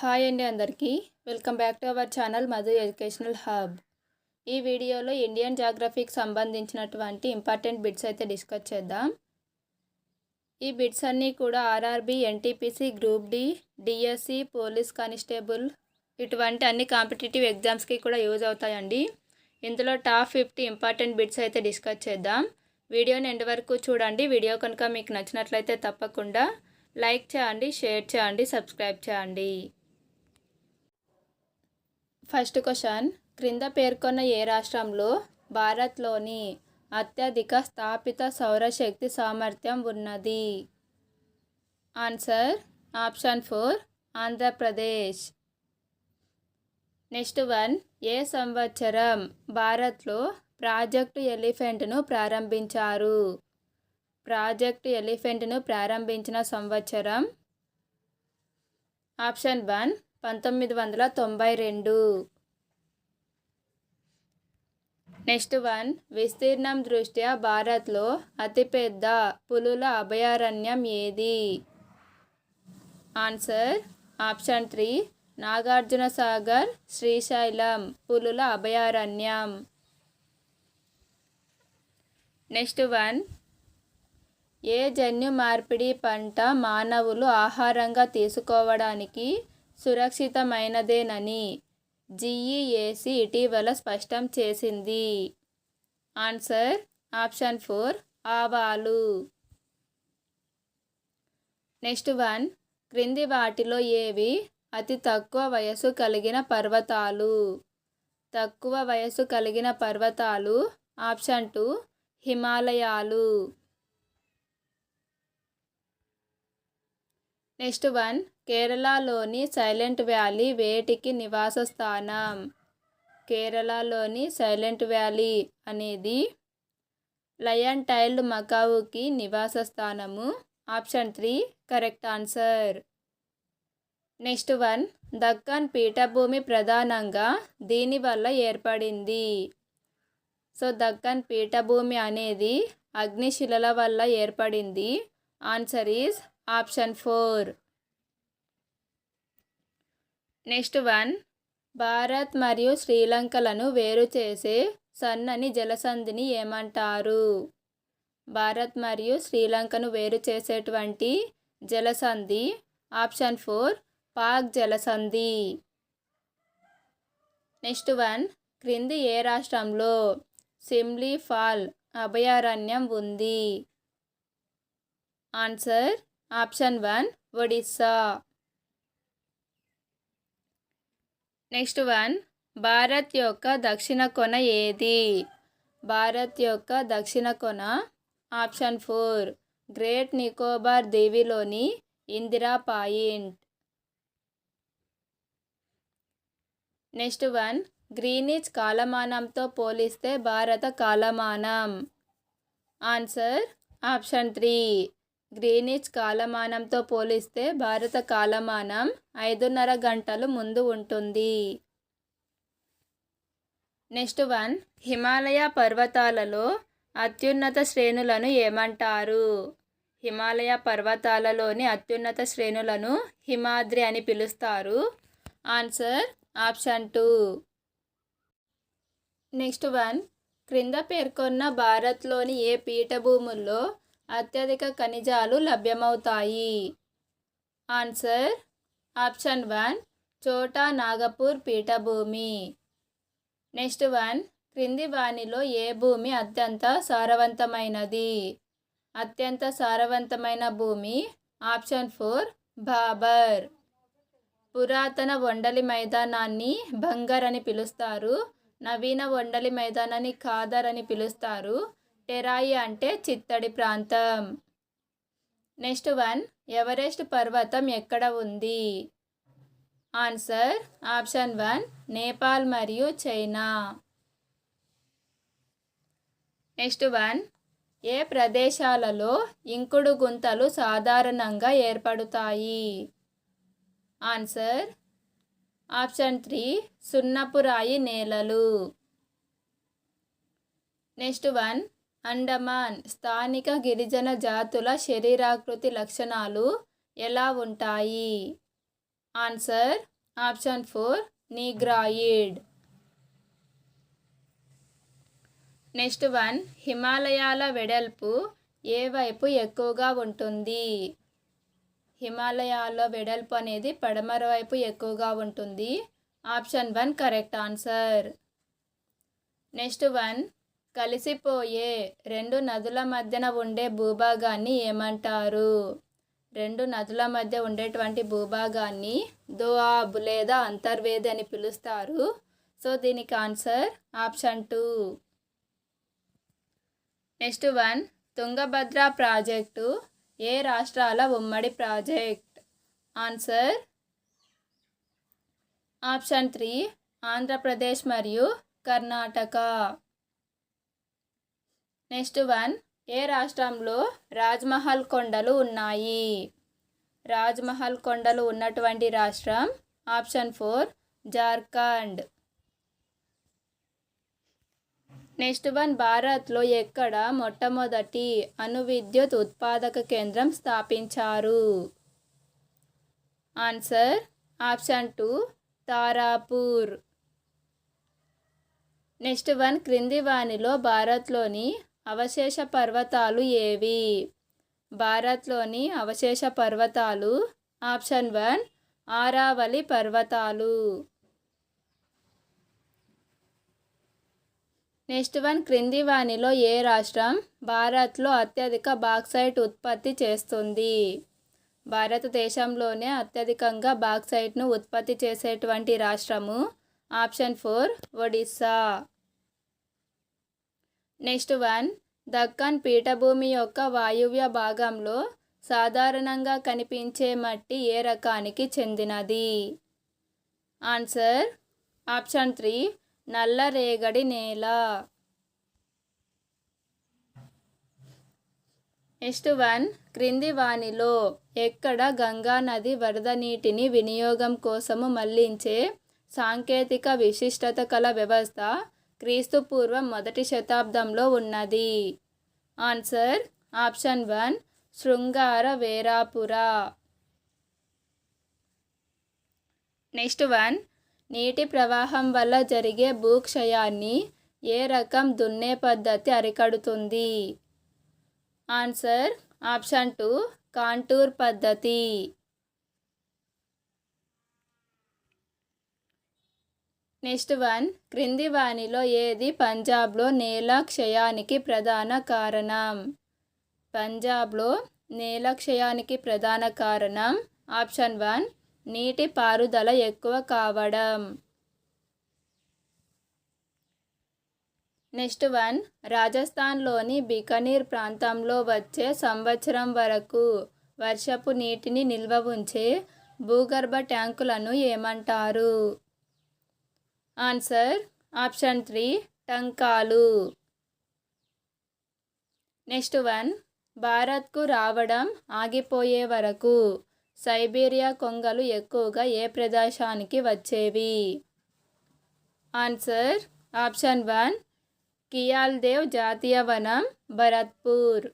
Hi అండి అందరికీ. Welcome back to our channel Madhu educational hub. ఈ వీడియోలో ఇండియన్ జాగ్రఫీకి సంబంధించినటువంటి ఇంపార్టెంట్ బిట్స్ అయితే డిస్కస్ చేద్దాం. ఈ బిట్స్ అన్నీ కూడా RRB NTPC group D DSC police constable ఇటువంటి అన్ని కాంపిటేటివ్ ఎగ్జామ్స్కి కూడా యూజ్ అవుతాయండి. ఇందులో టాప్ ఫిఫ్టీ ఇంపార్టెంట్ బిట్స్ అయితే డిస్కస్ చేద్దాం. వీడియోని ఎండ్ వరకు చూడండి. వీడియో కనుక మీకు నచ్చినట్లయితే తప్పకుండా లైక్ చేయండి షేర్ చేయండి సబ్స్క్రైబ్ చేయండి. ఫస్ట్ క్వశ్చన్ క్రింద పేర్కొన్న ఏ రాష్ట్రంలో భారత్లోని అత్యధిక స్థాపిత సౌరశక్తి సామర్థ్యం ఉన్నది? Answer option four Andhra Pradesh. Next one ఏ సంవత్సరం భారత్లో ప్రాజెక్టు ఎలిఫెంట్ను ప్రారంభించారు? ప్రాజెక్ట్ ఎలిఫెంట్ను ప్రారంభించిన సంవత్సరం? ఆప్షన్ వన్ పంతొమ్మిది వందల తొంభై రెండు. నెక్స్ట్ వన్ విస్తీర్ణం దృష్ట్యా భారత్లో అతిపెద్ద పులుల అభయారణ్యం ఏది? Answer option three Nagarjuna Sagar Srisailam పులుల అభయారణ్యం. నెక్స్ట్ వన్ ఏ జన్యు మార్పిడి పంట మానవులు ఆహారంగా తీసుకోవడానికి సురక్షితమైనదేనని జీఈఏసీ ఇటీవల స్పష్టం చేసింది. ఆన్సర్ ఆప్షన్ ఫోర్ ఆవాలు. నెక్స్ట్ వన్ క్రింది వాటిలో ఏవి అతి తక్కువ వయసు కలిగిన పర్వతాలు? తక్కువ వయసు కలిగిన పర్వతాలు ఆప్షన్ టూ హిమాలయాలు. నెక్స్ట్ వన్ కేరళలోని సైలెంట్ వ్యాలీ వేటికి నివాస స్థానం. కేరళలోని సైలెంట్ వ్యాలీ అనేది లయన్ టైల్డ్ మకావుకి నివాస స్థానము. Option three correct answer. Next one Deccan పీఠభూమి ప్రధానంగా దీనివల్ల ఏర్పడింది. సో దక్కన్ పీఠభూమి అనేది అగ్నిశిలల వల్ల ఏర్పడింది. Answer is option four. Next one. Bharat మరియు శ్రీలంకలను వేరు చేసే సన్నని జలసంధిని ఏమంటారు? భారత్ మరియు శ్రీలంకను వేరు చేసేటువంటి జలసంధి ఆప్షన్ ఫోర్ పాక్ జలసంధి. Next one. క్రింది ఏ రాష్ట్రంలో సిమ్లీ ఫాల్ అభయారణ్యం ఉంది? Answer option one Odisha. Next one Bharat యొక్క దక్షిణ కొన ఏది? భారత్ యొక్క దక్షిణ కొన option four. Great Nicobar దీవిలోని Indira point. Next one Greenwich కాలమానంతో పోలిస్తే భారత కాలమానం. ఆన్సర్ ఆప్షన్ త్రీ గ్రీనిచ్ కాలమానంతో పోలిస్తే భారత కాలమానం ఐదున్నర గంటలు ముందు ఉంటుంది. Next one. హిమాలయ పర్వతాలలో అత్యున్నత శ్రేణులను ఏమంటారు? హిమాలయ పర్వతాలలోని అత్యున్నత శ్రేణులను హిమాద్రి అని పిలుస్తారు. Answer option two. Next one. క్రింద పేర్కొన్న భారత్లోని ఏ పీఠభూముల్లో అత్యధిక ఖనిజాలు లభ్యమవుతాయి. Answer. Option one Chota Nagpur పీఠభూమి. నెక్స్ట్ వన్ క్రింది వానిలో ఏ భూమి అత్యంత సారవంతమైనది? అత్యంత సారవంతమైన భూమి ఆప్షన్ ఫోర్ బాబర్. పురాతన వండలి మైదానాన్ని బంగర్ అని పిలుస్తారు నవీన వండలి మైదానాన్ని ఖాదర్ అని పిలుస్తారు టెరాయి అంటే చిత్తడి ప్రాంతం. నెక్స్ట్ వన్ ఎవరెస్ట్ పర్వతం ఎక్కడ ఉంది? ఆన్సర్ ఆప్షన్ వన్ నేపాల్ మరియు చైనా. నెక్స్ట్ వన్ ఏ ప్రదేశాలలో ఇంకుడు గుంతలు సాధారణంగా ఏర్పడుతాయి? ఆన్సర్ ఆప్షన్ త్రీ సున్నపురాయి నేలలు. నెక్స్ట్ వన్ అండమాన్ స్థానిక గిరిజన జాతుల శరీరాకృతి లక్షణాలు ఎలా ఉంటాయి? Answer option four negroid. Next one హిమాలయాల వెడల్పు ఏ వైపు ఎక్కువగా ఉంటుంది? హిమాలయాల వెడల్పు అనేది పడమర వైపు ఎక్కువగా ఉంటుంది. Option one correct answer. Next one కలిసిపోయే రెండు నదుల మధ్యన ఉండే భూభాగాన్ని ఏమంటారు? రెండు నదుల మధ్య ఉండేటువంటి భూభాగాన్ని దోఆబ్ లేదా అంతర్వేది అని పిలుస్తారు. సో దీనికి answer option two. Next one Tungabhadra project ఏ రాష్ట్రాల ఉమ్మడి project? Answer option three Andhra Pradesh మరియు కర్ణాటక. నెక్స్ట్ వన్ ఏ రాష్ట్రంలో రాజ్మహల్ కొండలు ఉన్నాయి? రాజ్మహల్ కొండలు ఉన్నటువంటి రాష్ట్రం option four Jharkhand. Next one భారత్లో ఎక్కడ మొట్టమొదటి అణు విద్యుత్ ఉత్పాదక కేంద్రం స్థాపించారు? Answer option two Tarapur. Next one క్రింది వాణిలో భారత్లోని అవశేష పర్వతాలు ఏవి? భారత్లోని అవశేష పర్వతాలు ఆప్షన్ వన్ ఆరావళి పర్వతాలు. నెక్స్ట్ వన్ క్రింది వానిలో ఏ రాష్ట్రం భారత్లో అత్యధిక బాక్సైట్ ఉత్పత్తి చేస్తుంది? భారతదేశంలోనే అత్యధికంగా బాక్సైట్ను ఉత్పత్తి చేసేటువంటి రాష్ట్రము option four Odisha. Next one Deccan పీఠభూమి యొక్క వాయువ్య భాగంలో సాధారణంగా కనిపించే మట్టి ఏ రకానికి చెందినది? ఆన్సర్ ఆప్షన్ త్రీ నల్లరేగడి నేల. నెక్స్ట్ వన్ క్రింది వాణిలో ఎక్కడ గంగా నది వరద నీటిని వినియోగం కోసము మళ్ళించే సాంకేతిక విశిష్టత కల వ్యవస్థ క్రీస్తు పూర్వం మొదటి శతాబ్దంలో ఉన్నది. ఆన్సర్ ఆప్షన్ వన్ శృంగార వేరాపుర. నెక్స్ట్ వన్ నీటి ప్రవాహం వల్ల జరిగే భూక్షయాన్ని ఏ రకం దున్నే పద్ధతి అరికడుతుంది? ఆన్సర్ ఆప్షన్ టూ కాంటూర్ పద్ధతి. Next one. క్రింది వాణిలో ఏది పంజాబ్లో నేల క్షయానికి ప్రధాన కారణం? పంజాబ్లో నేల క్షయానికి ప్రధాన కారణం? Option one. నీటి పారుదల ఎక్కువ కావడం. Next one. రాజస్థాన్లోని బికనీర్ ప్రాంతంలో వచ్చే సంవత్సరం వరకు వర్షపు నీటిని నిల్వ ఉంచే భూగర్భ ట్యాంకులను ఏమంటారు? ఆన్సర్ ఆప్షన్ త్రీ టంకాలు నెక్స్ట్ వన్ భారత్కు రావడం ఆగిపోయే వరకు సైబీరియా కొంగలు ఎక్కువగా ఏ ప్రదేశానికి వచ్చేవి ఆన్సర్ ఆప్షన్ వన్ కియాల్దేవ్ జాతీయ వనం Bharatpur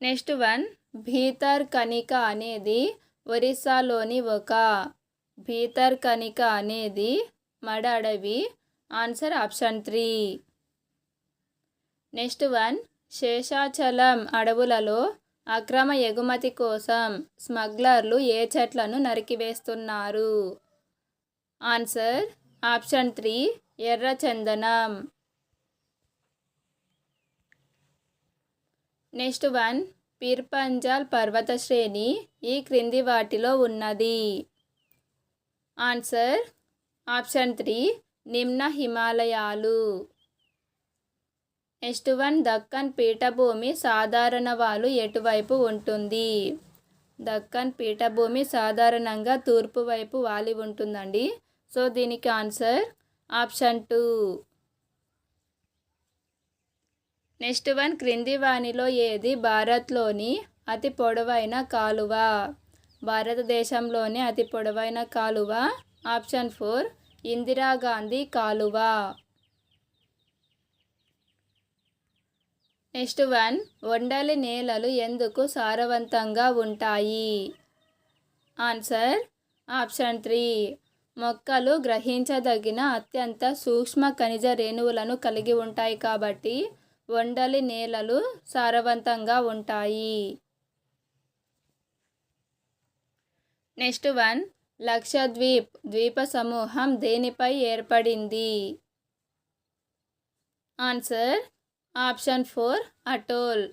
next one Bhitarkanika అనేది ఒరిస్సాలోని ఒక భీతర్కనిక అనేది మడ అడవి. Answer option three. Next one Seshachalam అడవులలో అక్రమ ఎగుమతి కోసం స్మగ్లర్లు ఏ చెట్లను నరికివేస్తున్నారు? ఆన్సర్ ఆప్షన్ త్రీ ఎర్రచందనం నెక్స్ట్ వన్ పిర్పంజాల్ పర్వత శ్రేణి ఈ క్రింది వాటిలో ఉన్నది. ఆన్సర్ ఆప్షన్ త్రీ నిమ్న హిమాలయాలు. నెక్స్ట్ వన్ దక్కన్ పీఠభూమి సాధారణ వాలు ఎటువైపు ఉంటుంది? దక్కన్ పీఠభూమి సాధారణంగా తూర్పు వైపు వాలి ఉంటుందండి. సో దీనికి answer option two. Next one క్రింది వాణిలో ఏది భారత్లోని అతి పొడవైన కాలువ? భారతదేశంలోని అతి పొడవైన కాలువ. ఆప్షన్ ఫోర్ ఇందిరాగాంధీ కాలువ. నెక్స్ట్ వన్ ఒండలి నేలలు ఎందుకు సారవంతంగా ఉంటాయి? ఆన్సర్ ఆప్షన్ త్రీ మొక్కలు గ్రహించదగిన అత్యంత సూక్ష్మ ఖనిజ రేణువులను కలిగి ఉంటాయి కాబట్టి ఒండలి నేలలు సారవంతంగా ఉంటాయి. నెక్స్ట్ వన్ లక్షద్వీప్ ద్వీప సమూహం దేనిపై ఏర్పడింది? ఆన్సర్ ఆప్షన్ ఫోర్ అటోల్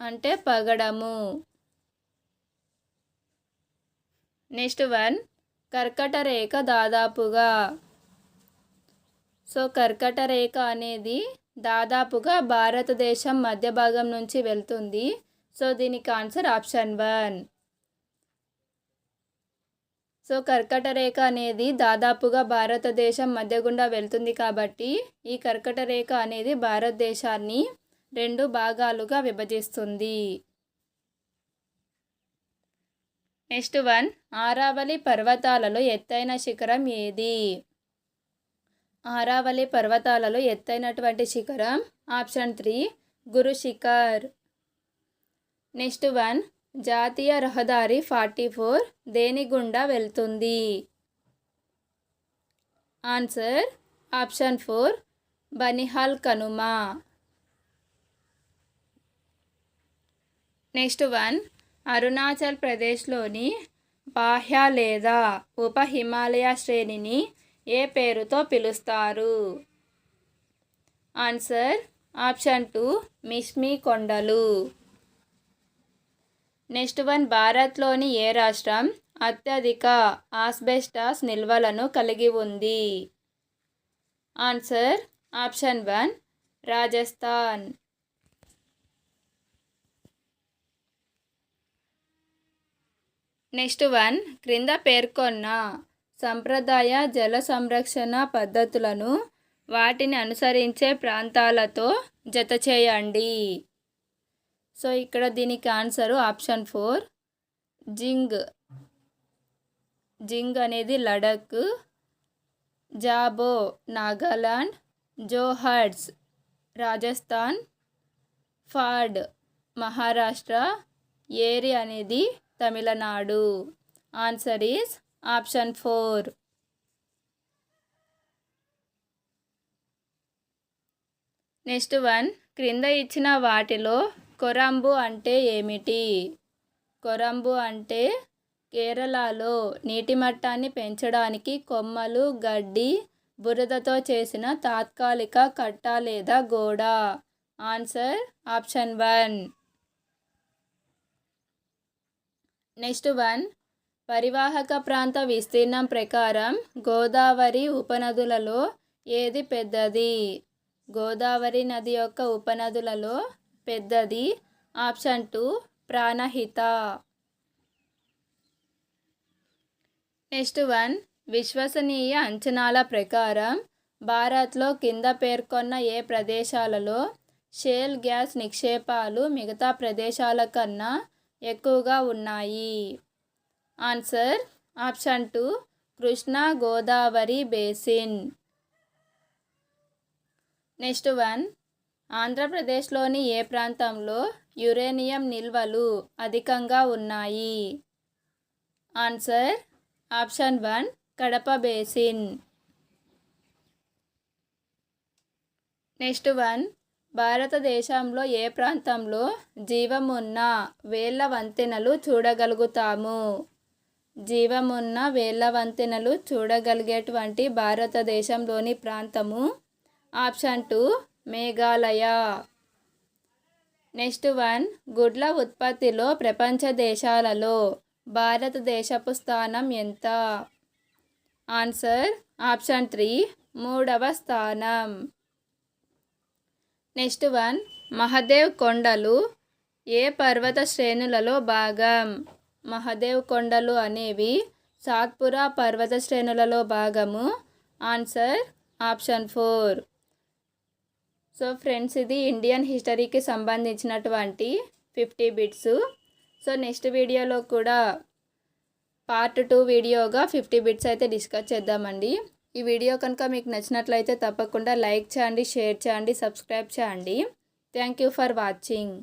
అంటే పగడము. నెక్స్ట్ వన్ కర్కట రేఖ దాదాపుగా. సో కర్కట రేఖ అనేది దాదాపుగా భారతదేశం మధ్య భాగం నుంచి వెళ్తుంది. సో దీనికి ఆన్సర్ ఆప్షన్ వన్. సో కర్కట రేఖ అనేది దాదాపుగా భారతదేశం మధ్య గుండా వెళ్తుంది కాబట్టి ఈ కర్కట రేఖ అనేది భారతదేశాన్ని రెండు భాగాలుగా విభజిస్తుంది. నెక్స్ట్ వన్ ఆరావళి పర్వతాలలో ఎత్తైన శిఖరం ఏది? ఆరావళి పర్వతాలలో ఎత్తైనటువంటి శిఖరం option three Guru Shikhar. Next one జాతీయ రహదారి ఫార్టీ ఫోర్ దేని గుండా వెళ్తుంది? ఆన్సర్ ఆప్షన్ ఫోర్ బనిహాల్ కనుమ. నెక్స్ట్ వన్ అరుణాచల్ ప్రదేశ్లోని బాహ్య లేదా ఉప హిమాలయ శ్రేణిని ఏ పేరుతో పిలుస్తారు? ఆన్సర్ ఆప్షన్ టూ మిష్మి కొండలు. నెక్స్ట్ వన్ భారత్లోని ఏ రాష్ట్రం అత్యధిక ఆస్బెస్టాస్ నిల్వలను కలిగి ఉంది? Answer option one Rajasthan. Next one క్రింద పేర్కొన్న సంప్రదాయ జల సంరక్షణ పద్ధతులను వాటిని అనుసరించే ప్రాంతాలతో జత చేయండి సో ఇక్కడ దీనికి ఆన్సరు ఆప్షన్ ఫోర్. జింగ్. జింగ్ అనేది లడక్. జాబో నాగాలాండ్. జోహర్డ్స్ రాజస్థాన్. ఫాడ్ మహారాష్ట్ర. ఏరి అనేది Tamil Nadu. Answer is option four. Next one. క్రింద ఇచ్చిన వాటిలో కొరంబు అంటే ఏమిటి? కొరంబు అంటే కేరళలో నీటి మట్టాన్ని పెంచడానికి కొమ్మలు గడ్డి బురదతో చేసిన తాత్కాలిక కట్ట లేదా గోడ. Answer option one. Next one. పరివాహక ప్రాంత విస్తీర్ణం ప్రకారం గోదావరి ఉపనదులలో ఏది పెద్దది? గోదావరి నది యొక్క ఉపనదులలో పెద్దది. Option two Pranahita. Next one విశ్వసనీయ అంచనాల ప్రకారం భారత్లో కింద పేర్కొన్న ఏ ప్రదేశాలలో షేల్ గ్యాస్ నిక్షేపాలు మిగతా ప్రదేశాల కన్నా ఎక్కువగా ఉన్నాయి? Answer option two Krishna Godavari basin. Next one ఆంధ్రప్రదేశ్లోని ఏ ప్రాంతంలో యురేనియం నిల్వలు అధికంగా ఉన్నాయి? Answer option one Kadapa basin. Next one భారతదేశంలో ఏ ప్రాంతంలో జీవమున్న వేళ్ళ వంతెనలు చూడగలుగుతాము? జీవమున్న వేళ్ళ వంతెనలు చూడగలిగేటువంటి భారతదేశంలోని ప్రాంతము option two Meghalaya. Next one గుడ్ల ఉత్పత్తిలో ప్రపంచ దేశాలలో భారతదేశపు స్థానం ఎంత? ఆన్సర్ ఆప్షన్ త్రీ మూడవ స్థానం. నెక్స్ట్ వన్ మహదేవ్ కొండలు ఏ పర్వత శ్రేణులలో భాగం? మహదేవ్ కొండలు అనేవి సాత్పురా పర్వత శ్రేణులలో భాగము. Answer option four. So friends ఇది ఇండియన్ హిస్టరీకి సంబంధించినటువంటి ఫిఫ్టీ బిట్స్. సో నెక్స్ట్ వీడియోలో కూడా పార్ట్ టూ వీడియోగా ఫిఫ్టీ బిట్స్ అయితే డిస్కస్ చేద్దామండి. ఈ వీడియో కనుక మీకు నచ్చినట్లయితే తప్పకుండా లైక్ చేయండి షేర్ చేయండి సబ్స్క్రైబ్ చేయండి. Thank you for watching.